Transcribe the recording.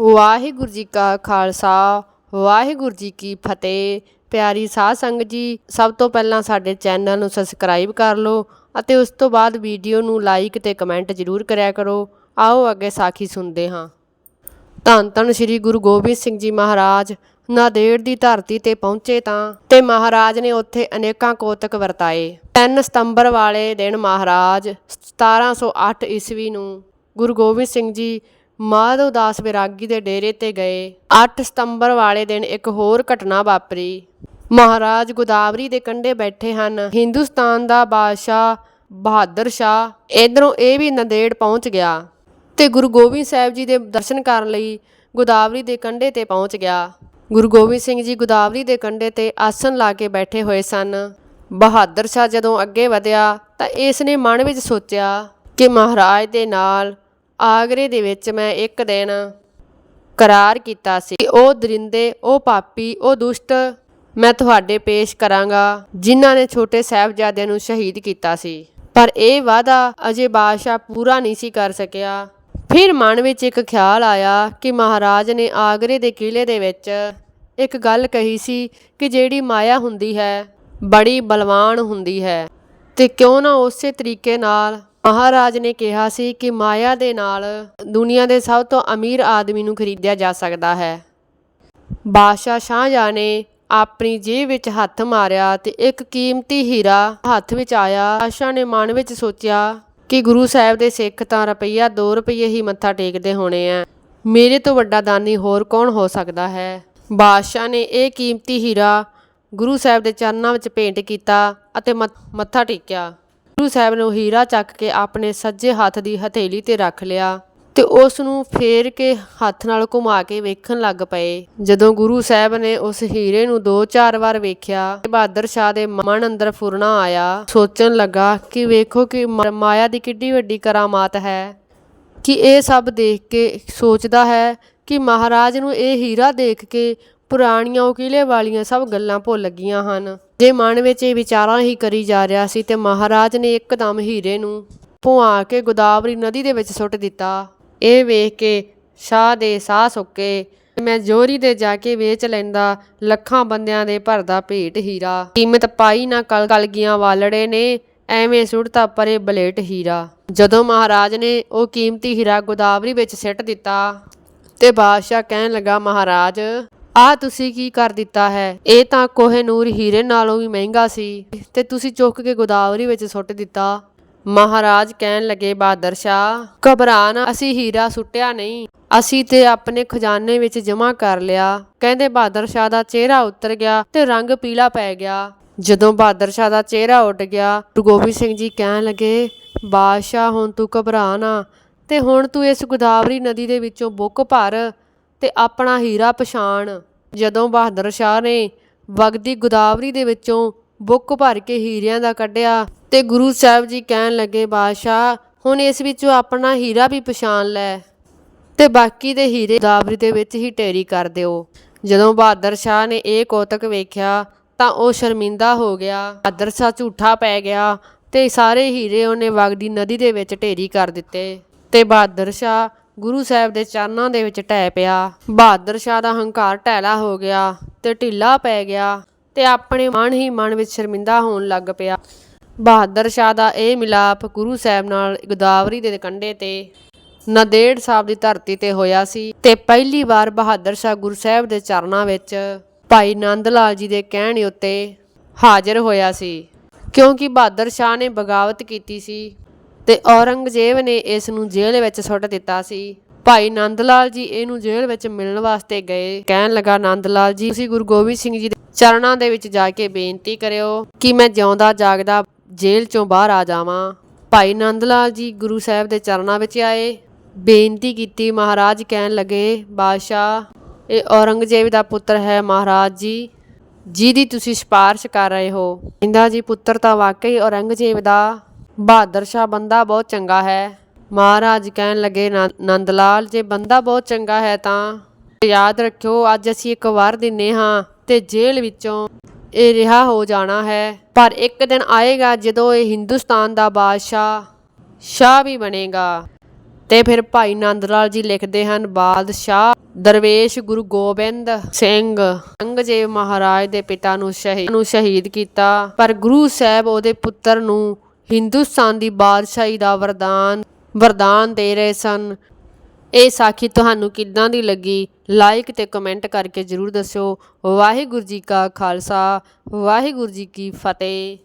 ਵਾਹਿਗੁਰੂ ਜੀ ਕਾ ਖਾਲਸਾ, ਵਾਹਿਗੁਰੂ ਜੀ ਕੀ ਫਤਿਹ। ਪਿਆਰੀ ਸਾਧ ਸੰਗਤ ਜੀ, ਸਭ ਤੋਂ ਪਹਿਲਾਂ ਸਾਡੇ ਚੈਨਲ ਨੂੰ ਸਬਸਕ੍ਰਾਈਬ ਕਰ ਲਓ ਅਤੇ ਉਸ ਤੋਂ ਬਾਅਦ ਵੀਡੀਓ ਨੂੰ ਲਾਈਕ ਤੇ ਕਮੈਂਟ ਜ਼ਰੂਰ ਕਰਿਆ ਕਰੋ। ਆਓ ਅੱਗੇ ਸਾਖੀ ਸੁਣਦੇ ਹਾਂ। ਧੰਨ ਧੰਨ ਸ੍ਰੀ ਗੁਰੂ ਗੋਬਿੰਦ ਸਿੰਘ ਜੀ ਮਹਾਰਾਜ ਨਾਦੇੜ ਦੀ ਧਰਤੀ ਤੇ ਪਹੁੰਚੇ ਤਾਂ, ਤੇ ਮਹਾਰਾਜ ਨੇ ਉੱਥੇ ਅਨੇਕਾਂ ਕੋਤਕ ਵਰਤਾਏ। 3 ਸਤੰਬਰ ਵਾਲੇ ਦਿਨ ਮਹਾਰਾਜ 1708 ਈਸਵੀ ਨੂੰ ਗੁਰੂ ਗੋਬਿੰਦ ਸਿੰਘ ਜੀ ਮਾਧਵ ਦਾਸ ਵਿਰਾਗੀ ਦੇ ਡੇਰੇ ਤੇ ਗਏ। 8 ਸਤੰਬਰ ਵਾਲੇ ਦਿਨ ਇੱਕ ਹੋਰ ਘਟਨਾ ਵਾਪਰੀ। ਮਹਾਰਾਜ ਗੋਦਾਵਰੀ ਦੇ ਕੰਢੇ ਬੈਠੇ ਹਨ। ਹਿੰਦੁਸਤਾਨ ਦਾ ਬਾਦਸ਼ਾਹ ਬਹਾਦਰ ਸ਼ਾਹ ਇਧਰੋਂ ਇਹ ਵੀ ਨੰਦੇੜ ਪਹੁੰਚ ਗਿਆ ਤੇ ਗੁਰੂ ਗੋਬਿੰਦ ਸਾਹਿਬ ਜੀ ਦੇ ਦਰਸ਼ਨ ਕਰਨ ਲਈ ਗੋਦਾਵਰੀ ਦੇ ਕੰਢੇ ਤੇ ਪਹੁੰਚ ਗਿਆ। ਗੁਰੂ ਗੋਬਿੰਦ ਸਿੰਘ ਜੀ ਗੋਦਾਵਰੀ ਦੇ ਕੰਢੇ ਤੇ ਆਸਣ ਲਾ ਕੇ ਬੈਠੇ ਹੋਏ ਸਨ। ਬਹਾਦਰ ਸ਼ਾਹ ਜਦੋਂ ਅੱਗੇ ਵਧਿਆ ਤਾਂ ਇਸ ਨੇ ਮਨ ਵਿੱਚ ਸੋਚਿਆ ਕਿ ਮਹਾਰਾਜ ਦੇ ਨਾਲ ਆਗਰੇ ਦੇ ਵਿੱਚ ਮੈਂ ਇੱਕ ਦਿਨ ਕਰਾਰ ਕੀਤਾ ਸੀ। ਉਹ ਦਰਿੰਦੇ, ਉਹ ਪਾਪੀ, ਉਹ ਦੁਸ਼ਟ ਮੈਂ ਤੁਹਾਡੇ ਪੇਸ਼ ਕਰਾਂਗਾ, ਜਿਨ੍ਹਾਂ ਨੇ ਛੋਟੇ ਸਾਹਿਬਜ਼ਾਦਿਆਂ ਨੂੰ ਸ਼ਹੀਦ ਕੀਤਾ ਸੀ। ਪਰ ਇਹ ਵਾਅਦਾ ਅਜੇ ਬਾਦਸ਼ਾਹ ਪੂਰਾ ਨਹੀਂ ਸੀ ਕਰ ਸਕਿਆ। ਫਿਰ ਮਨ ਵਿੱਚ ਇੱਕ ਖਿਆਲ ਆਇਆ ਕਿ ਮਹਾਰਾਜ ਨੇ ਆਗਰੇ ਦੇ ਕਿਲੇ ਦੇ ਵਿੱਚ ਇੱਕ ਗੱਲ ਕਹੀ ਸੀ ਕਿ ਜਿਹੜੀ ਮਾਇਆ ਹੁੰਦੀ ਹੈ, ਬੜੀ ਬਲਵਾਨ ਹੁੰਦੀ ਹੈ ਤੇ ਕਿਉਂ ਨਾ ਉਸੇ ਤਰੀਕੇ ਨਾਲ ਮਹਾਰਾਜ ਨੇ ਕਿਹਾ ਸੀ ਕਿ ਮਾਇਆ ਦੇ ਨਾਲ ਦੁਨੀਆ ਦੇ ਸਭ ਤੋਂ ਅਮੀਰ ਆਦਮੀ ਨੂੰ ਖਰੀਦਿਆ ਜਾ ਸਕਦਾ ਹੈ। ਬਾਦਸ਼ਾਹ ਸ਼ਾਹਜਹਾਂ ਨੇ ਆਪਣੀ ਜੇਬ ਵਿੱਚ ਹੱਥ ਮਾਰਿਆ ਤੇ ਇੱਕ ਕੀਮਤੀ ਹੀਰਾ ਹੱਥ ਵਿੱਚ ਆਇਆ। ਬਾਦਸ਼ਾਹ ਨੇ ਮਨ ਵਿੱਚ ਸੋਚਿਆ ਕਿ ਗੁਰੂ ਸਾਹਿਬ ਦੇ ਸਿੱਖ ਤਾਂ ਰੁਪਈਆ 2 ਰੁਪਈਏ ਹੀ ਮੱਥਾ ਟੇਕਦੇ ਹੋਣੇ ਆ ਮੇਰੇ ਤੋਂ ਵੱਡਾ ਦਾਨੀ ਹੋਰ ਕੌਣ ਹੋ ਸਕਦਾ ਹੈ? ਬਾਦਸ਼ਾਹ ਨੇ ਇਹ ਕੀਮਤੀ ਹੀਰਾ ਗੁਰੂ ਸਾਹਿਬ ਦੇ ਚਰਨਾਂ ਵਿੱਚ ਭੇਂਟ ਕੀਤਾ ਅਤੇ ਮੱਥਾ ਟੇਕਿਆ। ਗੁਰੂ ਸਾਹਿਬ ਨੇ ਉਹ ਹੀਰਾ ਚੱਕ ਕੇ ਆਪਣੇ ਸੱਜੇ ਹੱਥ ਦੀ ਹਥੇਲੀ ਤੇ ਰੱਖ ਲਿਆ ਤੇ ਉਸ ਨੂੰ ਫੇਰ ਕੇ ਹੱਥ ਨਾਲ ਘੁਮਾ ਕੇ ਵੇਖਣ ਲੱਗ ਪਏ। ਜਦੋਂ ਗੁਰੂ ਸਾਹਿਬ ਨੇ ਉਸ ਹੀਰੇ ਨੂੰ ਦੋ ਚਾਰ ਵਾਰ ਵੇਖਿਆ, ਬਹਾਦਰ ਸ਼ਾਹ ਦੇ ਮਨ ਅੰਦਰ ਫੁਰਨਾ ਆਇਆ। ਸੋਚਣ ਲੱਗਾ ਕਿ ਵੇਖੋ ਕਿ ਮ- ਮਾਇਆ ਦੀ ਕਿੱਡੀ ਵੱਡੀ ਕਰਾਮਾਤ ਹੈ। ਕਿ ਇਹ ਸਭ ਦੇਖ ਕੇ ਸੋਚਦਾ ਹੈ ਕਿ ਮਹਾਰਾਜ ਨੂੰ ਇਹ ਹੀਰਾ ਦੇਖ ਕੇ ਪੁਰਾਣੀਆਂ ਉਕੀਲੇ ਵਾਲੀਆਂ ਸਭ ਗੱਲਾਂ ਭੁੱਲ ਗਈਆਂ ਹਨ। ਜੇ ਮਨ ਵਿੱਚ ਇਹ ਵਿਚਾਰਾਂ ਹੀ ਕਰੀ ਜਾ ਰਿਹਾ ਸੀ ਤੇ ਮਹਾਰਾਜ ਨੇ ਇੱਕਦਮ ਹੀਰੇ ਨੂੰ ਭੁਆ ਕੇ ਗੋਦਾਵਰੀ ਨਦੀ ਦੇ ਵਿੱਚ ਸੁੱਟ ਦਿੱਤਾ। ਇਹ ਵੇਖ ਕੇ ਸ਼ਾਹ ਦੇ ਸਾਹ ਸੁੱਕੇ। ਮੈਂ ਜੋਰੀ ਦੇ ਜਾ ਕੇ ਵੇਚ ਲੈਂਦਾ, ਲੱਖਾਂ ਬੰਦਿਆਂ ਦੇ ਭਰਦਾ ਭੇਟ ਹੀਰਾ। ਕੀਮਤ ਪਾਈ ਨਾ ਕਲ ਕਲਗੀਆਂ ਵਾਲੜੇ ਨੇ, ਐਵੇਂ ਸੁੱਟਤਾ ਪਰੇ ਬਲੇਟ ਹੀਰਾ। ਜਦੋਂ ਮਹਾਰਾਜ ਨੇ ਉਹ ਕੀਮਤੀ ਹੀਰਾ ਗੋਦਾਵਰੀ ਵਿੱਚ ਸਿੱਟ ਦਿੱਤਾ ਤੇ ਬਾਦਸ਼ਾਹ ਕਹਿਣ ਲੱਗਾ, ਮਹਾਰਾਜ ਆ ਤੁਸੀਂ ਕੀ ਕਰ ਦਿੱਤਾ ਹੈ? ਇਹ ਤਾਂ ਕੋਹੇ-ਨੂਰ ਹੀਰੇ ਨਾਲੋਂ ਵੀ ਮਹਿੰਗਾ ਸੀ। ਤੇ ਤੁਸੀਂ ਚੁੱਕ ਕੇ ਗੋਦਾਵਰੀ ਵਿੱਚ ਸੁੱਟ ਦਿੱਤਾ। ਮਹਾਰਾਜ ਕਹਿਣ ਲੱਗੇ, ਬਹਾਦਰ ਸ਼ਾਹ, ਘਬਰਾ ਨਾ, ਅਸੀਂ ਹੀਰਾ ਸੁੱਟਿਆ ਨਹੀਂ। ਅਸੀਂ ਤੇ ਆਪਣੇ ਖਜ਼ਾਨੇ ਵਿੱਚ ਜਮ੍ਹਾਂ ਕਰ ਲਿਆ। ਕਹਿੰਦੇ ਬਹਾਦਰ ਸ਼ਾਹ ਦਾ ਚਿਹਰਾ ਉਤਰ ਗਿਆ ਤੇ ਰੰਗ ਪੀਲਾ ਪੈ ਗਿਆ। ਜਦੋਂ ਬਹਾਦਰ ਸ਼ਾਹ ਦਾ ਚਿਹਰਾ ਉੱਡ ਗਿਆ, ਗੁਰੂ ਗੋਬਿੰਦ ਸਿੰਘ ਜੀ ਕਹਿਣ ਲੱਗੇ, ਬਾਦਸ਼ਾਹ, ਹੁਣ ਤੂੰ ਘਬਰਾ ਨਾ ਤੇ ਹੁਣ ਤੂੰ ਇਸ ਗੋਦਾਵਰੀ ਨਦੀ ਦੇ ਵਿੱਚੋਂ ਬੁੱਕ ਭਰ। ਤੇ ਆਪਣਾ ਹੀਰਾ ਪਛਾਣ। ਜਦੋਂ ਬਹਾਦਰ ਸ਼ਾਹ ਨੇ ਵਗਦੀ ਗੋਦਾਵਰੀ ਦੇ ਵਿੱਚੋਂ ਬੁੱਕ ਭਰ ਕੇ ਹੀਰਿਆਂ ਦਾ ਕੱਢਿਆ ਤੇ ਗੁਰੂ ਸਾਹਿਬ ਜੀ ਕਹਿਣ ਲੱਗੇ, ਬਾਦਸ਼ਾਹ, ਹੁਣ ਇਸ ਵਿੱਚੋਂ ਆਪਣਾ ਹੀਰਾ ਵੀ ਪਛਾਣ ਲੈ। ਤੇ ਬਾਕੀ ਦੇ ਹੀਰੇ ਗੋਦਾਵਰੀ ਦੇ ਵਿੱਚ ਹੀ ਢੇਰੀ ਕਰ ਦਿਓ। ਜਦੋਂ ਬਹਾਦਰ ਸ਼ਾਹ ਨੇ ਇਹ ਕੋਤਕ ਵੇਖਿਆ, ਤਾਂ ਉਹ ਸ਼ਰਮਿੰਦਾ ਹੋ ਗਿਆ। ਬਹਾਦਰ ਸ਼ਾਹ ਝੂਠਾ ਪੈ ਗਿਆ ਤੇ ਸਾਰੇ ਹੀਰੇ ਉਹਨੇ ਵਗਦੀ ਨਦੀ ਦੇ ਵਿੱਚ ਢੇਰੀ ਕਰ ਦਿੱਤੇ। ਤੇ ਬਹਾਦਰ ਸ਼ਾਹ ਗੁਰੂ ਸਾਹਿਬ ਦੇ ਚਰਨਾਂ ਦੇ ਵਿੱਚ ਟਹਿ ਪਿਆ। ਬਹਾਦਰ ਸ਼ਾਹ ਦਾ ਹੰਕਾਰ ਢੈਲਾ ਹੋ ਗਿਆ ਤੇ ਢਿੱਲਾ ਪੈ ਗਿਆ ਤੇ ਆਪਣੇ ਮਨ ਹੀ ਮਨ ਵਿੱਚ ਸ਼ਰਮਿੰਦਾ ਹੋਣ ਲੱਗ ਪਿਆ। ਬਹਾਦਰ ਸ਼ਾਹ ਦਾ ਇਹ ਮਿਲਾਪ ਗੁਰੂ ਸਾਹਿਬ ਨਾਲ ਗੋਦਾਵਰੀ ਦੇ ਕੰਢੇ ਤੇ ਨਦੇੜ ਸਾਹਿਬ ਦੀ ਧਰਤੀ ਤੇ ਹੋਇਆ ਸੀ ਤੇ ਪਹਿਲੀ ਵਾਰ ਬਹਾਦਰ ਸ਼ਾਹ ਗੁਰੂ ਸਾਹਿਬ ਦੇ ਚਰਨਾਂ ਵਿੱਚ ਭਾਈ ਨੰਦ ਲਾਲ ਜੀ ਦੇ ਕਹਿਣ ਉੱਤੇ ਹਾਜ਼ਰ ਹੋਇਆ ਸੀ। ਕਿਉਂਕਿ ਬਹਾਦਰ ਸ਼ਾਹ ਨੇ ਬਗਾਵਤ ਕੀਤੀ ਸੀ ਤੇ ਔਰੰਗਜ਼ੇਬ ਨੇ ਇਸ ਨੂੰ ਜੇਲ੍ਹ ਵਿੱਚ ਸੁੱਟ ਦਿੱਤਾ ਸੀ। ਭਾਈ ਨੰਦ ਲਾਲ ਜੀ ਇਹਨੂੰ ਜੇਲ੍ਹ ਵਿੱਚ ਮਿਲਣ ਵਾਸਤੇ ਗਏ। ਕਹਿਣ ਲੱਗਾ ਨੰਦ ਲਾਲ ਜੀ, ਤੁਸੀਂ ਗੁਰੂ ਗੋਬਿੰਦ ਸਿੰਘ ਜੀ ਦੇ ਚਰਨਾਂ ਦੇ ਵਿੱਚ ਜਾ ਕੇ ਬੇਨਤੀ ਕਰਿਓ ਕਿ ਮੈਂ ਜਿਉਂਦਾ ਜਾਗਦਾ ਜੇਲ੍ਹ ਚੋਂ ਬਾਹਰ ਆ ਜਾਵਾਂ। ਭਾਈ ਨੰਦ ਲਾਲ ਜੀ ਗੁਰੂ ਸਾਹਿਬ ਦੇ ਚਰਨਾਂ ਵਿੱਚ ਆਏ। ਬੇਨਤੀ ਕੀਤੀ, ਮਹਾਰਾਜ ਕਹਿਣ ਲੱਗੇ, ਬਾਦਸ਼ਾਹ, ਇਹ ਔਰੰਗਜ਼ੇਬ ਦਾ ਪੁੱਤਰ ਹੈ ਮਹਾਰਾਜ ਜੀ, ਜਿਹਦੀ ਤੁਸੀਂ ਸਿਫਾਰਿਸ਼ ਕਰ ਰਹੇ ਹੋ। ਕਹਿੰਦਾ, ਜੀ, ਪੁੱਤਰ ਤਾਂ ਵਾਕਈ ਔਰੰਗਜ਼ੇਬ ਦਾ ਬਹਾਦਰ ਸ਼ਾਹ ਬੰਦਾ ਬਹੁਤ ਚੰਗਾ ਹੈ। ਮਹਾਰਾਜ ਕਹਿਣ ਲੱਗੇ ਨੰਦ ਲਾਲ ਜੇ ਬੰਦਾ ਬਹੁਤ ਚੰਗਾ ਹੈ ਤਾਂ ਯਾਦ ਰੱਖਿਓ, ਅੱਜ ਅਸੀਂ ਇੱਕ ਵਾਰ ਦਿੰਨੇ ਹਾਂ ਤੇ ਜੇਲ੍ਹ ਵਿੱਚੋਂ ਇਹ ਰਿਹਾ ਹੋ ਜਾਣਾ ਹੈ। ਪਰ ਇੱਕ ਦਿਨ ਆਏਗਾ ਜਦੋਂ ਇਹ ਹਿੰਦੁਸਤਾਨ ਦਾ ਬਾਦਸ਼ਾਹ ਸ਼ਾਹ ਵੀ ਬਣੇਗਾ। ਤੇ ਫਿਰ ਭਾਈ ਨੰਦ ਲਾਲ ਜੀ ਲਿਖਦੇ ਹਨ, ਬਾਦਸ਼ਾਹ ਦਰਵੇਸ਼ ਗੁਰੂ ਗੋਬਿੰਦ ਸਿੰਘ ਅੰਗਜੇਬ ਮਹਾਰਾਜ ਦੇ ਪਿਤਾ ਨੂੰ ਸ਼ਹੀਦ ਨੂੰ ਸ਼ਹੀਦ ਕੀਤਾ। ਪਰ ਗੁਰੂ ਸਾਹਿਬ ਉਹਦੇ ਪੁੱਤਰ ਨੂੰ ਹਿੰਦੁਸਤਾਨ ਦੀ ਬਾਦਸ਼ਾਹੀ ਦਾ ਵਰਦਾਨ ਵਰਦਾਨ ਦੇ ਰਹੇ ਸਨ। ਇਹ ਸਾਖੀ ਤੁਹਾਨੂੰ ਕਿੱਦਾਂ ਦੀ ਲੱਗੀ? ਲਾਈਕ ਤੇ ਕਮੈਂਟ ਕਰਕੇ ਜਰੂਰ ਦੱਸਿਓ। ਵਾਹਿਗੁਰੂ ਜੀ ਕਾ ਖਾਲਸਾ, ਵਾਹਿਗੁਰੂ ਜੀ ਕੀ ਫਤਿਹ।